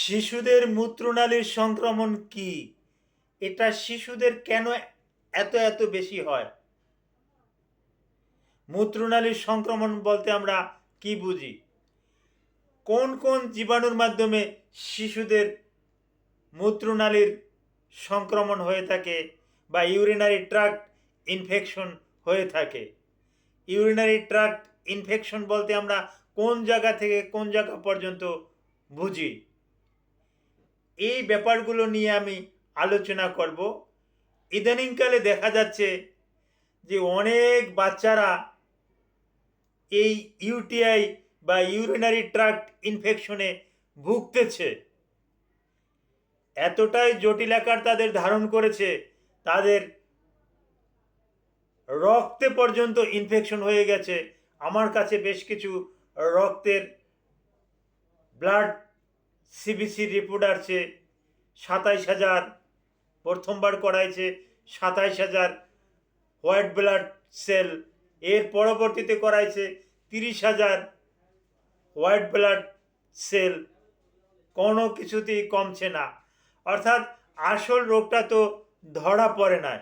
শিশুদের মূত্রনালীর সংক্রমণ কি? এটা শিশুদের কেন এত এত বেশি হয়? মূত্রনালীর সংক্রমণ বলতে আমরা কি বুঝি? কোন কোন জীবাণুর মাধ্যমে শিশুদের মূত্রনালীর সংক্রমণ হয়ে থাকে বা ইউরিনারি ট্রাক্ট ইনফেকশন হয়ে থাকে? ইউরিনারি ট্রাক্ট ইনফেকশন বলতে আমরা কোন জায়গা থেকে কোন জায়গা পর্যন্ত বুঝি? এই ব্যাপারগুলো নিয়ে আমি আলোচনা করব। ইদানিংকালে দেখা যাচ্ছে যে অনেক বাচ্চারা এই ইউটিআই বা ইউরিনারি ট্রাক্ট ইনফেকশনে ভুগতেছে। এতটাই জটিল আকার তাদের ধারণ করেছে, তাদের রক্তে পর্যন্ত ইনফেকশন হয়ে গেছে। আমার কাছে বেশ কিছু রক্তের ব্লাড সিবিসি রিপোর্ট আসছে, সাতাইশ হাজার, প্রথমবার করাইছে সাতাইশ হাজার হোয়াইট ব্লাড সেল এর পরবর্তীতে করাইছে তিরিশ হাজার হোয়াইট ব্লাড সেল কোনো কিছুতেই কমছে না। অর্থাৎ আসল রোগটা তো ধরা পড়ে না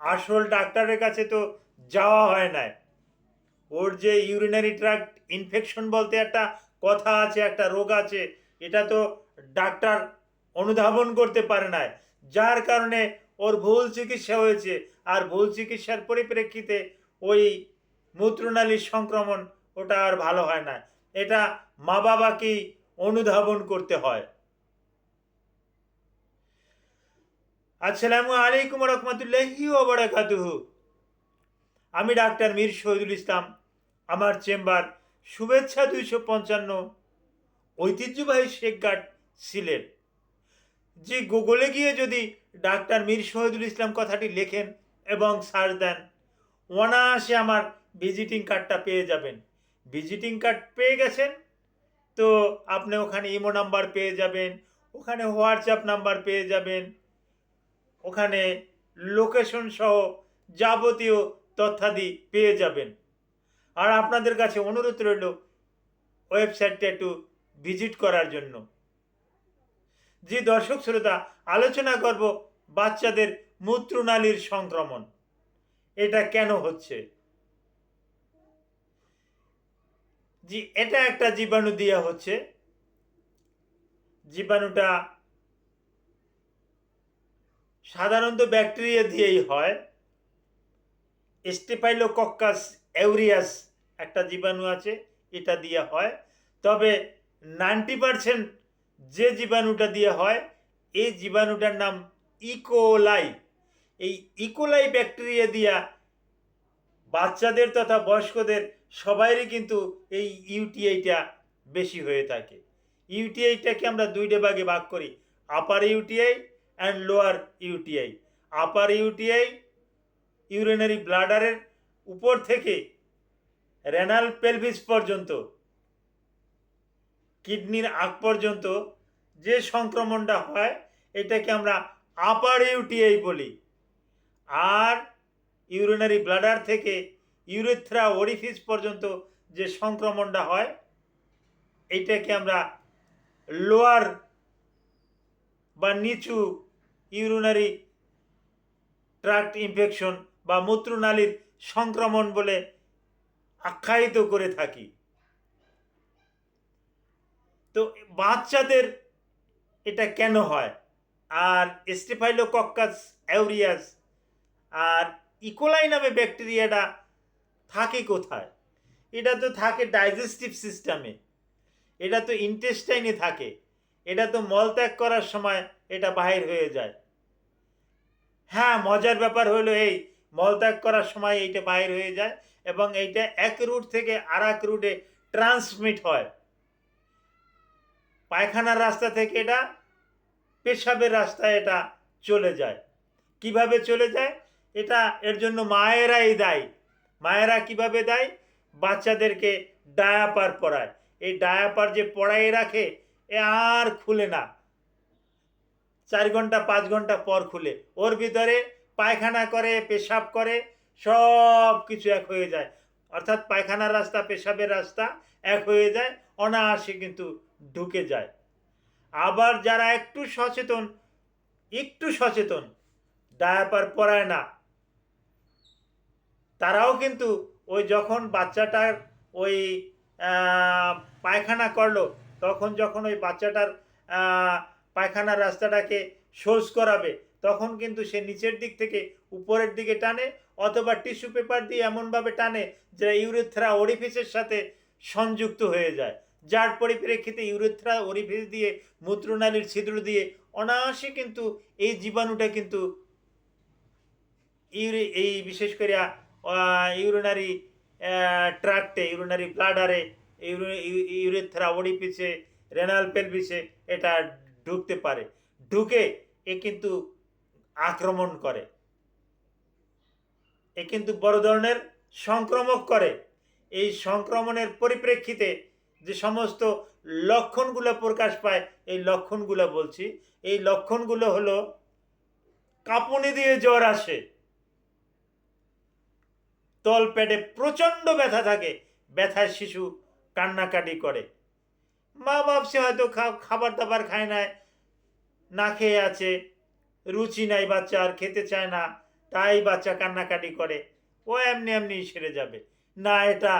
আসল ডাক্তারের কাছে তো যাওয়া হয় না ওর যে ইউরিনারি ট্রাক্ট ইনফেকশন বলতে একটা কথা আছে, একটা রোগ আছে এটা তো ডাক্তার অনুধাবন করতে পারে না যার কারণে ওর ভুল চিকিৎসা হয়েছে আর ভুল চিকিৎসার পরিপ্রেক্ষিতে ওই মূত্রনালীর সংক্রমণ ওটা আর ভালো হয় না। এটা মা বাবাকেই অনুধাবন করতে হয়। আসসালামু আলাইকুম রহমতুল্লাহি ওবরাকাতুহু আমি ডাক্তার মীর শহীদুল ইসলাম। আমার চেম্বার শুভেচ্ছা দুইশো পঞ্চান্ন ঐতিহ্যবাহী শেখঘাট সিলেট যে গুগলে গিয়ে যদি ডাক্তার মীর শহীদুল ইসলাম কথাটি লেখেন এবং সার্চ দেন, অনায়াসে আমার ভিজিটিং কার্ডটা পেয়ে যাবেন। ভিজিটিং কার্ড পেয়ে গেছেন? তো আপনি ওখানে ইমো নাম্বার পেয়ে যাবেন, ওখানে হোয়াটসঅ্যাপ নাম্বার পেয়ে যাবেন, ওখানে লোকেশন সহ যাবতীয় তথ্যাদি পেয়ে যাবেন। আর আপনাদের কাছে অনুরোধ রইল, ওয়েবসাইটটা একটু ভিজিট করার জন্য। যে দর্শক শ্রোতা, আলোচনা করব বাচ্চাদের মূত্রনালীর সংক্রমণ। এটা কেন হচ্ছে? জি, এটা একটা জীবাণু দেওয়া হচ্ছে। জীবাণুটা সাধারণত ব্যাকটেরিয়া দিয়েই হয়। স্টেফাইলোকক্কাস এউরিয়াস একটা জীবাণু আছে, এটা দিয়ে হয়। তবে নাইনটি পারসেন্ট যে জীবাণুটা দিয়ে হয়, এই জীবাণুটার নাম ইকোলাই। এই ইকোলাই ব্যাকটেরিয়া দিয়া বাচ্চাদের তথা বয়স্কদের সবাইরই কিন্তু এই ইউটিআইটা বেশি হয়ে থাকে। ইউটিআইটাকে আমরা দুইটা ভাগে ভাগ করি, upper UTI and lower UTI. Upper UTI urinary ব্লাডারের উপর থেকে রেনাল পেলভিস পর্যন্ত কিডনির আগ পর্যন্ত যে সংক্রমণটা হয়, এটাকে আমরা আপার ইউটিআই বলি। আর ইউরিনারি ব্লাডার থেকে ইউরেথ্রা ওরিফিস পর্যন্ত যে সংক্রমণটা হয় এইটাকে আমরা লোয়ার বা নিচু ইউরিনারি ট্রাক্ট ইনফেকশন বা মূত্রনালীর সংক্রমণ বলে আখ্যায়িত করে থাকি। তো বাচ্চাদের এটা কেন হয়? আর স্টেফাইলোকক্কাস অ্যাউরিয়াস আর ইকোলাই নামে ব্যাকটেরিয়াটা থাকে কোথায়? এটা তো থাকে ডাইজেস্টিভ সিস্টেমে এটা তো ইন্টেস্টাইনে থাকে। এটা তো মলত্যাগ করার সময় এটা বাহির হয়ে যায়। হ্যাঁ মজার ব্যাপার হলো এই মলত্যাগ করার সময় এইটা বাহির হয়ে যায় এবং এইটা এক রুট থেকে আর এক রুটে ট্রান্সমিট হয়। পায়খানার রাস্তা থেকে এটা, পেশাবের রাস্তায় এটা চলে যায়। কীভাবে চলে যায়? এটা এর জন্য মায়েরাই দায়ী। মায়েরা কীভাবে দেয়? বাচ্চাদেরকে ডায়াপার পরায়। এই ডায়াপার যে পড়াই রাখে, এ আর খুলে না। চার ঘণ্টা, পাঁচ ঘণ্টা পর খুলে। ওর ভিতরে পায়খানা করে, পেশাব করে, সব কিছু এক হয়ে যায়। অর্থাৎ পায়খানার রাস্তা, পেশাবের রাস্তা এক হয়ে যায়। অনায়াসে কিন্তু ঢুকে যায়। আবার যারা একটু সচেতন একটু সচেতন, ডায়াপার পরায় না। তারাও কিন্তু ওই যখন বাচ্চাটার ওই পায়খানা করল, তখন যখন ওই বাচ্চাটার পায়খানার রাস্তাটাকে শোজ করাবে, তখন কিন্তু সে নিচের দিক থেকে উপরের দিকে টানে অথবা টিস্যু পেপার দিয়ে এমনভাবে টানে যে ইউরেথ্রা ওরিফিসের সাথে সংযুক্ত হয়ে যায়। যার পরিপ্রেক্ষিতে ইউরেথ্রা ওরিফিস দিয়ে মূত্রনালীর ছিদ্র দিয়ে অনায়াসে কিন্তু এই জীবাণুটা কিন্তু ইউরি, এই বিশেষ করে ইউরিনারি ট্রাক্টে, ইউরিনারি ব্লাডারে ইউরেথ্রা ওডিপিসে রেনাল পেলভিসে এটা ঢুকতে পারে। ঢুকে এ কিন্তু আক্রমণ করে। এ কিন্তু বড় ধরনের সংক্রমক করে। এই সংক্রমণের পরিপ্রেক্ষিতে যে সমস্ত লক্ষণগুলো প্রকাশ পায়, এই লক্ষণগুলো বলছি। এই লক্ষণগুলো হলো কাঁপুনি দিয়ে জ্বর আসে, তল পেটে প্রচণ্ড ব্যথা থাকে, ব্যথায় শিশু কান্নাকাটি করে। মা ভাবছে হয়তো খাবার দাবার খায় না না খেয়ে আছে, রুচি নাই, বাচ্চা আর খেতে চায় না, তাই বাচ্চা কান্নাকাটি করে, ও এমনি এমনি সেরে যাবে। না, এটা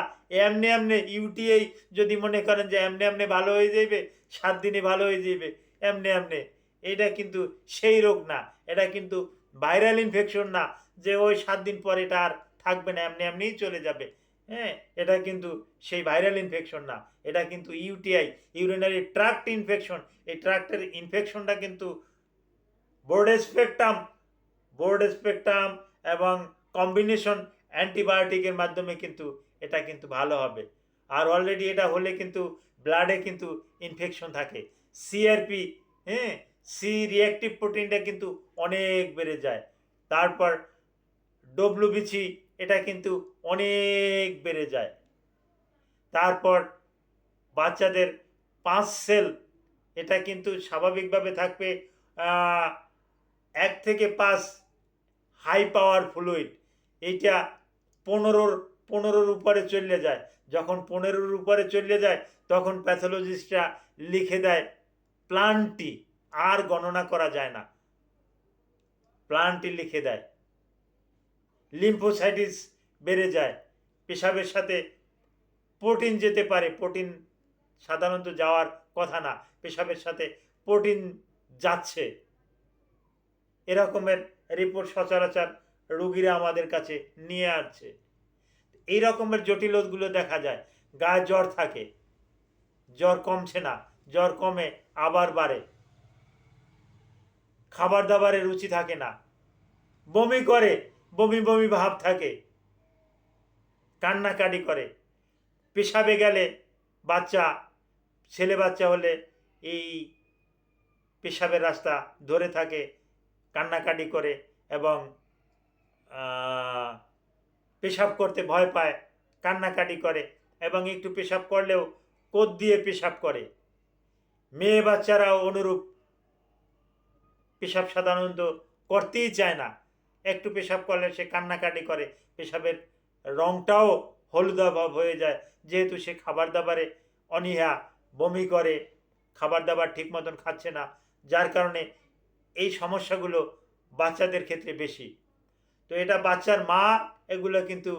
এমনি এমনি ইউটিআই যদি মনে করেন যে এমনি এমনি ভালো হয়ে যাবে সাত দিনে ভালো হয়ে যাবে এমনি এমনি। এটা কিন্তু সেই রোগ না, এটা কিন্তু ভাইরাল ইনফেকশন না, যে ওই সাত দিন পর এটা আর থাকবে না, এমনি এমনিই চলে যাবে। হ্যাঁ এটা কিন্তু সেই ভাইরাল ইনফেকশন না, এটা কিন্তু ইউটিআই ইউরিনারি ট্রাক্ট ইনফেকশন এই ট্রাক্টের ইনফেকশনটা কিন্তু বোর্ড স্পেকট্রাম বোর্ড স্পেকট্রাম এবং কম্বিনেশন অ্যান্টিবায়োটিকের মাধ্যমে কিন্তু এটা কিন্তু ভালো হবে। আর অলরেডি এটা হলে কিন্তু ব্লাডে কিন্তু ইনফেকশন থাকে। সিআরপি হ্যাঁ? সি রিঅ্যাক্টিভ প্রোটিনটা কিন্তু অনেক বেড়ে যায়। তারপর ডব্লিউবিসি এটা কিন্তু অনেক বেড়ে যায়। তারপর বাচ্চাদের পাঁচ সেল, এটা কিন্তু স্বাভাবিকভাবে থাকবে এক থেকে পাঁচ হাই পাওয়ার ফ্লুইড। এইটা পনেরোর পনেরোর উপরে চলে যায়। যখন পনেরোর উপরে চলে যায়, তখন প্যাথোলজিস্টরা লিখে দেয় প্লান্টটি আর গণনা করা যায় না। প্লান্টটি লিখে দেয়। লিম্ফোসাইটিস বেড়ে যায়। পেশাবের সাথে প্রোটিন যেতে পারে। প্রোটিন সাধারণত যাওয়ার কথা না। পেশাবের সাথে প্রোটিন যাচ্ছে। এরকমের রিপোর্ট সচরাচর রুগীরা আমাদের কাছে নিয়ে আসছে। এই রকমের জটিলতগুলো দেখা যায়। গায়ে জ্বর থাকে। জ্বর কমছে না। জ্বর কমে আবার বাড়ে। খাবার দাবারে রুচি থাকে না। বমি করে, বমি বমি ভাব থাকে। কান্নাকাটি করে। পেশাবে গেলে বাচ্চা, ছেলে বাচ্চা হলে এই পেশাবের রাস্তা ধরে থাকে, কান্নাকাটি করে এবং পেশাব করতে ভয় পায়, কান্নাকাটি করে এবং একটু পেশাব করলেও কোদ দিয়ে পেশাব করে। মেয়ে বাচ্চারাও অনুরূপ পেশাব সাধারণত করতেই চায় না। একটু পেশাব করলে সে কান্নাকাটি করে, পেশাবের রংটাও হলুদা ভাব হয়ে যায়, যেহেতু সে খাবার দাবারে অনীহা, বমি করে খাবার দাবার ঠিক মতন খাচ্ছে না, যার কারণে এই সমস্যাগুলো বাচ্চাদের ক্ষেত্রে বেশি। তো এটা বাচ্চার মা এগুলো কিন্তু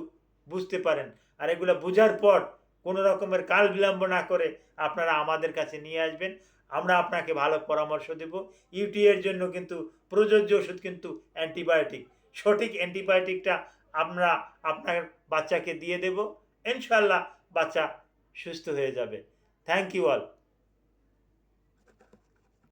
বুঝতে পারেন। আর এগুলো বোঝার পর কোনো রকমের কাল বিলম্ব না করে আপনারা আমাদের কাছে নিয়ে আসবেন। আমরা আপনাকে ভালো পরামর্শ দেব। ইউটি এর জন্য কিন্তু প্রযোজ্য ওষুধ কিন্তু অ্যান্টিবায়োটিক। সঠিক অ্যান্টিবায়োটিকটা আমরা আপনার বাচ্চাকে দিয়ে দেব। ইনশাল্লাহ বাচ্চা সুস্থ হয়ে যাবে। Thank you all